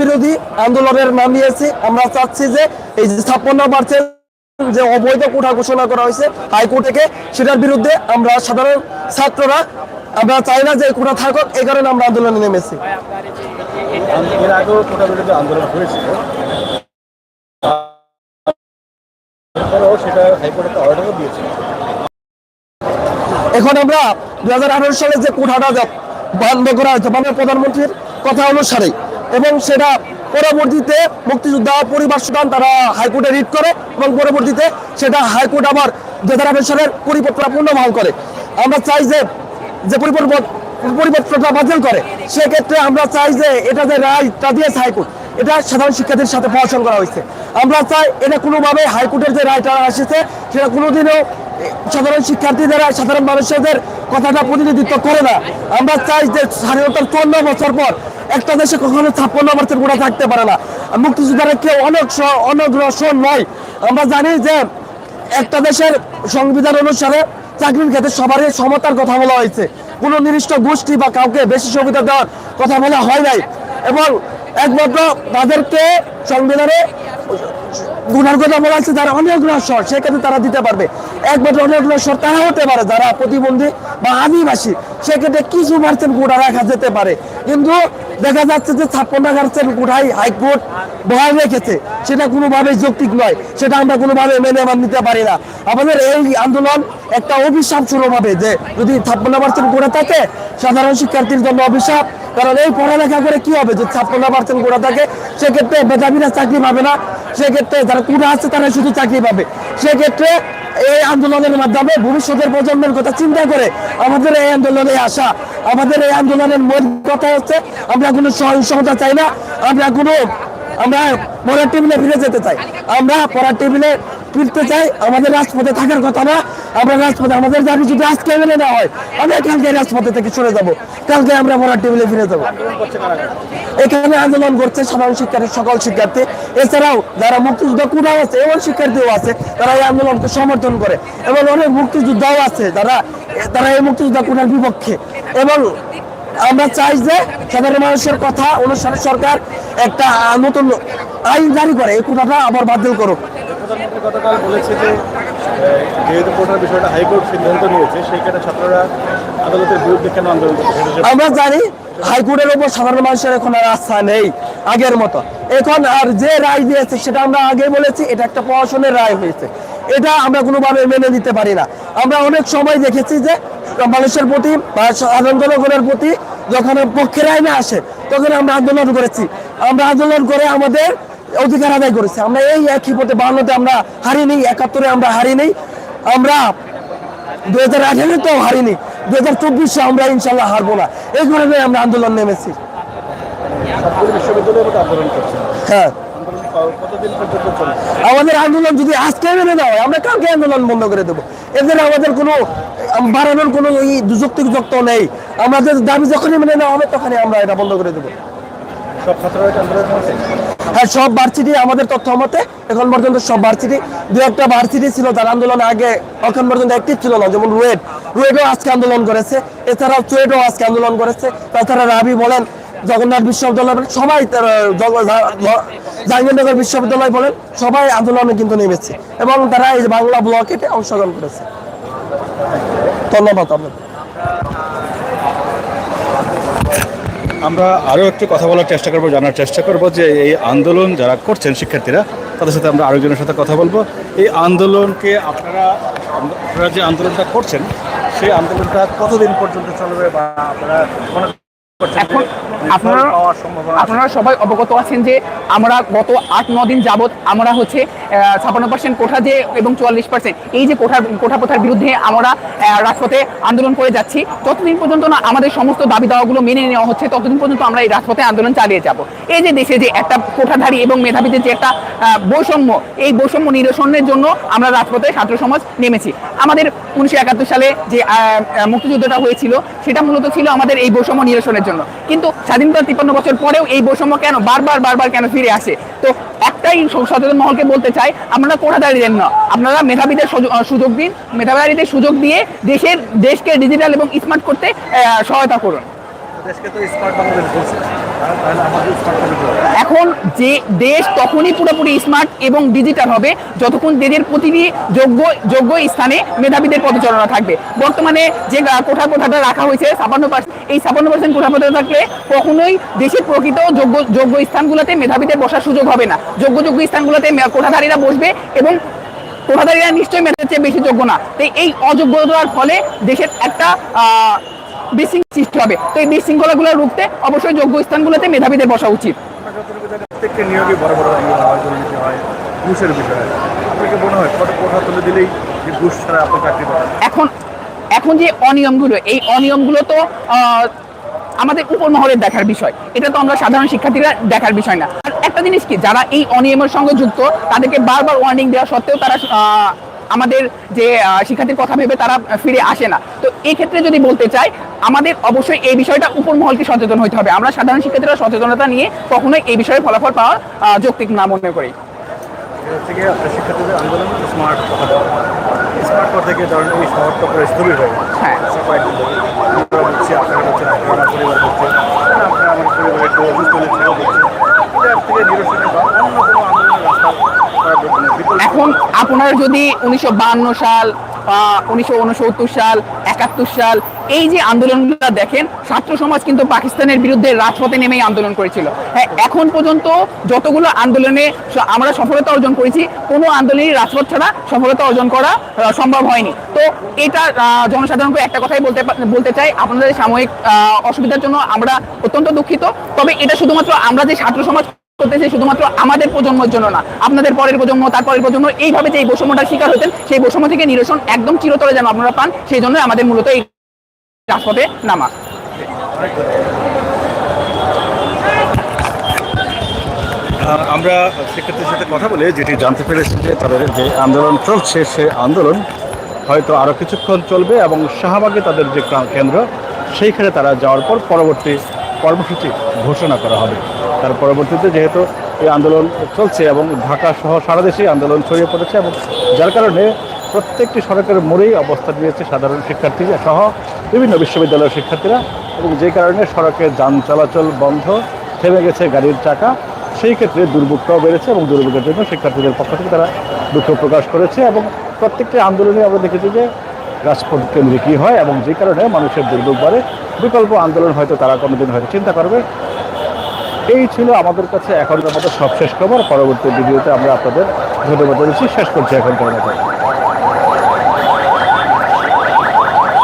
বিরোধী আন্দোলনের নাম নিয়েছি। আমরা চাচ্ছি যে এই যে ছাপ্পান্ন পার্সেন্ট যে অবৈধ কোঠা ঘোষণা করা হয়েছে হাইকোর্ট থেকে সেটার বিরুদ্ধে আমরা সাধারণ ছাত্ররা আমরা চাই না যে কোঠা থাকুক এই কারণে আমরা আন্দোলনে নেমেছি। এর আগেও কোটা বিরোধী আন্দোলন হয়েছিল। সেটা হাইকোর্ট অর্ডারও দিয়েছে এখন আমরা দুই হাজার আঠারো সালে যে কোঠাটা বন্ধ করা হয়েছে মাননীয় প্রধানমন্ত্রীর কথা অনুসারে এবং সেটা পরবর্তীতে মুক্তিযোদ্ধা পরিবার সুদান তারা হাইকোর্টে রিট করে এবং পরবর্তীতে সেটা হাইকোর্ট আবার হাজার আঠারো সালের পুনর্বহাল করে। আমরা চাই যে যে পরিপত্র পরিপত্রটা বাতিল করে, সেক্ষেত্রে আমরা চাই যে এটা যে রায়টা দিয়েছে হাইকোর্ট, এটা সাধারণ শিক্ষার্থীর সাথে পড়াশোনা করা হয়েছে। আমরা চাই এটা কোনোভাবে হাইকোর্টের যে রায়টা এসেছে সেটা কোনোদিনও সাধারণ শিক্ষার্থীদের সাধারণ মানুষদের কথাটা প্রতিনিধিত্ব করে না। আমরা চাই যে স্বাধীনতার চুয়ান্ন বছর পর একটা দেশে কখনো ছাপ্পান্ন বছর গোড়া থাকতে পারে না। মুক্তিযোদ্ধারা কেউ অনেক অনগ্রসর নয়। আমরা জানি যে একটা দেশের সংবিধান অনুসারে চাকরির ক্ষেত্রে সবারই সমতার কথা বলা হয়েছে। কোনো নির্দিষ্ট গোষ্ঠী বা কাউকে বেশি সুবিধা দেওয়ার কথা বলা হয় নাই। এবং একমাত্র তাদেরকে সংবিধানে গুনার কথা বলা যারা অনগ্রসর সেক্ষেত্রে তারা দিতে পারবে। একমাত্র অনগ্রসর তারা হতে পারে, যারা প্রতিবন্ধী বা আদিবাসী, সেক্ষেত্রে কিছু পার্সেন্ট কোটা রাখা যেতে পারে। কিন্তু দেখা যাচ্ছে যে ছাপ্পান্ন পার্সেন্ট কোটাই হাইকোর্ট বহাল রেখেছে। সেটা কোনোভাবে যৌক্তিক নয়, সেটা আমরা কোনোভাবে মেনে মান নিতে পারি না। আমাদের এই আন্দোলন একটা অভিশাপ শুরু হবে যে, যদি ছাপ্পান্ন পার্সেন্ট কোটা থাকে, সাধারণ শিক্ষার্থীর জন্য অভিশাপ কারণ এই পড়ালেখা করে কি হবে? যে ছাপ্পান্ন পার্সেন্ট কোটা থাকে, সেক্ষেত্রে মেধাবীরা চাকরি পাবে না। সেক্ষেত্রে যারা কোটা আছে, তারা শুধু চাকরি পাবে। সেক্ষেত্রে এই আন্দোলনের মাধ্যমে ভবিষ্যতের প্রজন্মের কথা চিন্তা করে আমাদের এই আন্দোলনে আসা, আমাদের এই আন্দোলনের মূল কথা হচ্ছে, আমরা কোনো সহিংসতা চাই না, আমরা কোনো, আমরা পড়ার টেবিলে ফিরে যেতে চাই। আমরা পড়ার টেবিলে ফিরতে চাই, আমাদের রাজপথে থাকার কথা না আমরা রাজপথে, আমাদের দাবি যদি আজকে মেনে নেওয়া হয়, আমরা কালকে রাজপথে থেকে সরে যাব। কালকে আমরা পড়ার টেবিলে ফিরে যাব। এখানে আন্দোলন করছে সাধারণ শিক্ষার্থী, সকল শিক্ষার্থী। এছাড়াও যারা মুক্তিযুদ্ধ কোটাও আছে, এমন শিক্ষার্থীও আছে, তারা এই আন্দোলনকে সমর্থন করে। এবং অনেক মুক্তিযোদ্ধাও আছে যারা, তারা এই মুক্তিযোদ্ধা কোটার বিপক্ষে। এবং আমরা চাই যে সাধারণ মানুষের কথা অনুসারে সরকার একটা নতুন আইন জারি করে, এই কোটাটা আবার বাতিল করুক। প্রধানমন্ত্রী গতকাল বলেছে যে যেহেতু কোটার বিষয়টা হাইকোর্ট সিদ্ধান্ত নিয়েছে, সেই ক্ষেত্রে ছাত্ররা আদালতের বিরুদ্ধে কেন আন্দোলন আমরা জানি হাইকোর্টের উপর সাধারণ মানুষের এখন আর আস্থা নেই আগের মতো। এখন আর যে রায় দিয়েছে সেটা আমরা আগে বলেছি, এটা একটা প্রশাসনের রায় হয়েছে। এটা আমরা কোনোভাবে মেনে নিতে পারি না। আমরা অনেক সময় দেখেছি যে, মানুষের প্রতি বা সাধারণ জনগণের প্রতি যখন পক্ষের আইনে আসে, তখন আমরা আন্দোলন করেছি। আমরা আন্দোলন করে আমাদের অধিকার আদায় করেছি। আমরা এই একই পথে বাহান্নতে আমরা হারি হারিনি একাত্তরে আমরা হারি হারিনি আমরা দু হাজার আঠারো তো হারি হারিনি দু হাজার চব্বিশে আমরা ইনশাল্লাহ হারবো না। এই কারণে আমরা আন্দোলন নেমেছি। হ্যাঁ। আমাদের আন্দোলন যদি আজকে মেনে হয়, আমরা কালকে আন্দোলন বন্ধ করে দেবো। এদের আমাদের কোনো বাড়ানোর কোনো এই যুক্তি যুক্ত নেই। আমাদের দাবি যখনই মেনে নেওয়া হবে, তখনই আমরা এটা বন্ধ করে দেবো। সব হ্যাঁ সব ভার্সিটি আমাদের তথ্য মতে এখন পর্যন্ত সব ভার্সিটি দু একটা ভার্সিটি ছিল যার আন্দোলনে আগে এখন পর্যন্ত অ্যাক্টিভ ছিল না, যেমন রুয়েট। রুয়েটও আজকে আন্দোলন করেছে। এছাড়াও চুয়েটও আজকে আন্দোলন করেছে। তাছাড়া রাবি বলেন, জগন্নাথ বিশ্ববিদ্যালয় বলেন, সবাই জাহাঙ্গীরনগর বিশ্ববিদ্যালয় বলেন, সবাই আন্দোলনে কিন্তু নেমেছে এবং তারা এই বাংলা ব্লকেটে অংশগ্রহণ করেছে। ধন্যবাদ আপনাকে আমরা আরও একটু কথা বলার চেষ্টা করব, জানার চেষ্টা করব যে এই আন্দোলন যারা করছেন শিক্ষার্থীরা, তাদের সাথে আমরা আরেকজনের সাথে কথা বলব। এই আন্দোলনকে আপনারা আপনারা যে আন্দোলনটা করছেন, সেই আন্দোলনটা কতদিন পর্যন্ত চলবে বা আপনারা এখন আপনারা? আপনারা সবাই অবগত আছেন যে আমরা গত আট ন দিন যাবত আমরা হচ্ছে ছাপান্ন পার্সেন্ট কোঠা যে এবং চুয়াল্লিশ পার্সেন্ট এই যে কোঠার কোঠা প্রথার বিরুদ্ধে আমরা রাজপথে আন্দোলন করে যাচ্ছি। ততদিন পর্যন্ত না আমাদের সমস্ত দাবি দাওয়াগুলো মেনে নেওয়া হচ্ছে ততদিন পর্যন্ত আমরা এই রাজপথে আন্দোলন চালিয়ে যাব। এই যে দেশে যে একটা কোঠাধারী এবং মেধাবীদের যে একটা বৈষম্য এই বৈষম্য নিরসনের জন্য আমরা রাজপথে ছাত্র সমাজ নেমেছি। আমাদের উনিশশো একাত্তর সালে যে মুক্তিযুদ্ধটা হয়েছিল সেটা মূলত ছিল আমাদের এই বৈষম্য নিরসনের জন্য। কিন্তু স্বাধীনতা তিপ্পান্ন বছর পরেও এই বৈষম্য কেন বারবার বারবার কেন ফিরে আসে? তো একটাই সচেতন মহলকে বলতে চাই, আপনারা কোঠাদারিদের না। আপনারা মেধাবীদের সুযোগ- দিন। মেধাবীদের সুযোগ দিয়ে দেশের, দেশকে ডিজিটাল এবং স্মার্ট করতে সহায়তা করুন। এখন যে দেশ তখনই পুরোপুরি স্মার্ট এবং ডিজিটাল হবে, যতক্ষণ দেশের প্রতিটি যোগ্য যোগ্য স্থানে মেধাবীদের পদচারণা থাকবে। বর্তমানে যে কোঠা কোঠাটা রাখা হয়েছে, ছাপান্ন পার্সেন্ট এই ছাপান্ন পার্সেন্ট কোঠা কোঠা থাকলে কখনোই দেশের প্রকৃত যোগ্য যোগ্য স্থানগুলোতে মেধাবীদের বসার সুযোগ হবে না। যোগ্য যোগ্য স্থানগুলোতে কোঠাধারীরা বসবে এবং কোঠাধারীরা নিশ্চয়ই মেধার চেয়ে বেশি যোগ্য না। তাই এই অযোগ্যতার ফলে দেশের একটা বিশৃঙ্খলা সৃষ্টি হবে। তো এই বিশৃঙ্খলাগুলো রুখতে অবশ্যই যোগ্য স্থানগুলোতে মেধাবীদের বসা উচিত। আমরা যতটুকু জানি প্রত্যেকটা নিয়োগে বড় বড় নিয়োগ হয় দুর্নীতি হয় ঘুষের বিষয়। আপনাকে মনে হয় কত তুলে দিলেই যে ঘুষ ছাড়া আপনি চাকরি এখন এখন যে অনিয়মগুলো এই অনিয়মগুলো তো আমাদের উপর মহলের দেখার বিষয়। এটা তো আমরা সাধারণ শিক্ষার্থীরা দেখার বিষয় না। আর একটা জিনিস কি যারা এই অনিয়মের সঙ্গে যুক্ত তাদেরকে বারবার ওয়ার্নিং দেওয়া সত্ত্বেও তারা আমাদের যে শিক্ষার্থীর কথা ভেবে তারা ফিরে আসে না। তো এই ক্ষেত্রে যদি বলতে চাই আমাদের অবশ্যই এই বিষয়টা উপর মহলকে সচেতন হতে হবে। আমরা সাধারণ শিক্ষার্থীরা সচেতনতা নিয়ে কখনোই এই বিষয়ে ফলাফল পাওয়ার আহ, যৌক্তিক না মনে করি। এটা হচ্ছে গিয়ে আপনার শিক্ষার্থীদের আন্দোলন স্মার্ট স্মার্ট কথা। থেকে ধরেন এই শহরটা পরে স্থবির হয়ে হ্যাঁ। কয়েকদিন ধরে আমরা বলছি আপনারা বলছেন আপনারা পরিবার বলছে আপনারা আমার পরিবারে একটু অসুস্থ হলে ছেড়ে দিচ্ছে এটার থেকে নিরসনে বা অন্য কোনো আন্দোলনের রাস্তা করা দরকার নেই। বিকল্প এখন আপনারা যদি উনিশশো সাল উনিশশো উনসত্তর সাল, একাত্তর সাল, এই যে আন্দোলনগুলো দেখেন, ছাত্র সমাজ কিন্তু পাকিস্তানের বিরুদ্ধে রাজপথে নেমেই আন্দোলন করেছিল। হ্যাঁ এখন পর্যন্ত যতগুলো আন্দোলনে আমরা সফলতা অর্জন করেছি, কোনো আন্দোলনই রাজপথ ছাড়া সফলতা অর্জন করা সম্ভব হয়নি। তো এটা জনসাধারণকে একটা কথাই বলতে বলতে চাই, আপনাদের সাময়িক অসুবিধার জন্য আমরা অত্যন্ত দুঃখিত। তবে এটা শুধুমাত্র আমরা যে ছাত্র সমাজ করতেছে শুধুমাত্র আমাদের প্রজন্মের জন্য না, আপনাদের পরের প্রজন্ম, তারপরের প্রজন্ম, এইভাবে যে এই বৈষম্যটার শিকার হতেন, সেই বৈষম্য থেকে নিরসন একদম চিরতরে যেন আপনারা পান, সেই জন্য আমাদের মূলত এই রাজপথে নামা। আমরা শিক্ষার্থীর সাথে কথা বলে যেটি জানতে পেরেছি যে তাদের যে আন্দোলন চলছে, সে আন্দোলন হয়তো আরও কিছুক্ষণ চলবে এবং শাহবাগে তাদের যে কেন্দ্র, সেইখানে তারা যাওয়ার পর পরবর্তী কর্মসূচি ঘোষণা করা হবে। তার পরবর্তীতে যেহেতু এই আন্দোলন চলছে এবং ঢাকা সহ সারা দেশেই আন্দোলন ছড়িয়ে পড়েছে এবং যার কারণে প্রত্যেকটি সড়কের মোড়েই অবস্থান নিয়েছে সাধারণ শিক্ষার্থীরা সহ বিভিন্ন বিশ্ববিদ্যালয়ের শিক্ষার্থীরা এবং যে কারণে সড়কে যান চলাচল বন্ধ, থেমে গেছে গাড়ির চাকা, সেই ক্ষেত্রে দুর্ভোগটাও বেড়েছে এবং দুর্ভোগের জন্য শিক্ষার্থীদের পক্ষ থেকে তারা দুঃখ প্রকাশ করেছে এবং প্রত্যেকটি আন্দোলনে আমরা দেখেছি যে রাজপথ কেন্দ্রে কী হয় এবং যে কারণে মানুষের দুর্ভোগ বাড়ে, বিকল্প আন্দোলন হয়তো তারা কোনোদিন হয়তো চিন্তা করবে। এই ছিল আমাদের কাছে এখনকার মতো সব শেষ খবর। পরবর্তী ভিডিওতে আমরা আপনাদের ধন্যবাদ জানাচ্ছি শেষ করছি এখনকার মতো।